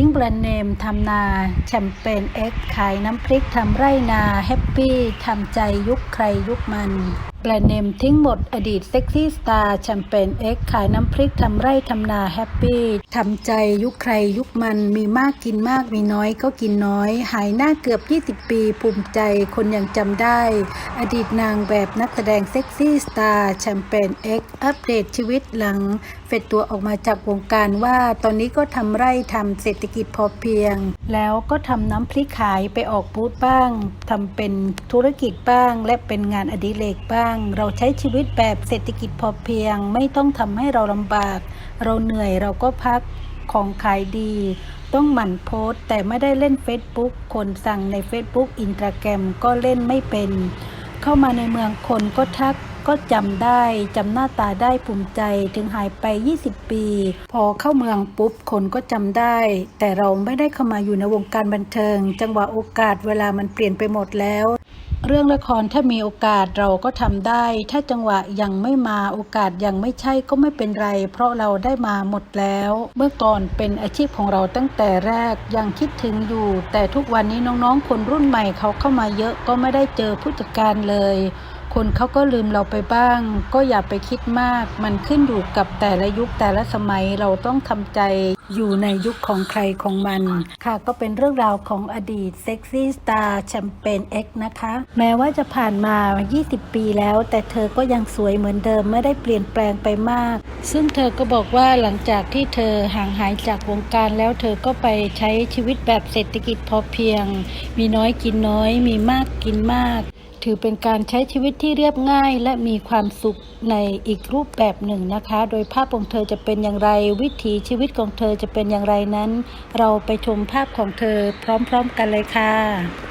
ทิ้งแบรนด์เนมทำนาแชมเปญเอ็กขายน้ำพริกทำไรนาแฮปปี้ทำใจยุคใครยุคมันแบรนด์เนมทิ้งหมดอดีตเซ็กซี่สตาร์แชมเปญเอ็กขายน้ำพริกทำไร่ทำนาแฮปปี้ทำใจยุคใครยุคมันมีมากกินมากมีน้อยก็กินน้อย หายหน้าเกือบ 20 ปี ภูมิใจคนยังจำได้ อดีตนางแบบนักแสดงเซ็กซี่สตาร์แชมเปญเอ็กอัปเดตชีวิตหลัง เฟดตัวออกมาจากวงการว่าตอนนี้ก็ทำไร่ทำเศรษฐกิจพอเพียง แล้วก็ทำน้ำพริกขายไปออกบูธบ้างทำเป็นธุรกิจบ้าง และเป็นงานอดิเรกบ้างเราใช้ชีวิตแบบเศรษฐกิจพอเพียง ไม่ต้องทำให้เราลำบาก เราเหนื่อยเราก็พักของขายดี ต้องหมั่นโพสต์แต่ไม่ได้เล่น Facebook คนสั่งใน Facebook อินสตาแกรมก็เล่นไม่เป็น เข้ามาในเมืองคนก็ทักก็จำได้จำหน้าตาได้ภูมิใจถึงหายไป 20 ปี พอเข้าเมืองปุ๊บคนก็จำได้ แต่เราไม่ได้เข้ามาอยู่ในวงการบันเทิง จังหวะโอกาสเวลามันเปลี่ยนไปหมดแล้ว เรื่องละครถ้ามีโอกาสเราก็ทำได้ ถ้าจังหวะยังไม่มาโอกาสยังไม่ใช่ก็ไม่เป็นไร เพราะเราได้มาหมดแล้ว เมื่อก่อนเป็นอาชีพของเราตั้งแต่แรกยังคิดถึงอยู่ แต่ทุกวันนี้น้องๆ คนรุ่นใหม่เขาเข้ามาเยอะก็ไม่ได้เจอผู้จัดการเลย คนเขาก็ลืมเราไปบ้าง ก็อย่าไปคิดมาก มันขึ้นอยู่กับแต่ละยุคแต่ละสมัยเราต้องทำใจอยู่ในยุคของใครของมัน ค่ะก็เป็นเรื่องราวของอดีตเซ็กซี่สตาร์แชมเปญเอ็กนะคะ แม้ว่าจะผ่านมา 20 ปีแล้ว แต่เธอก็ยังสวยเหมือนเดิมไม่ได้เปลี่ยนแปลงไปมาก ซึ่งเธอก็บอกว่าหลังจากที่เธอห่างหายจากวงการแล้วเธอก็ไปใช้ชีวิตแบบเศรษฐกิจพอเพียง มีน้อยกินน้อย มีมากกินมาก ถือเป็นการใช้ชีวิตที่เรียบง่าย และมีความสุขในอีกรูปแบบหนึ่งนะคะ โดยภาพของเธอจะเป็นอย่างไร วิถีชีวิตของเธอจะเป็นอย่างไรนั้น เราไปชมภาพของเธอพร้อมๆกันเลยค่ะ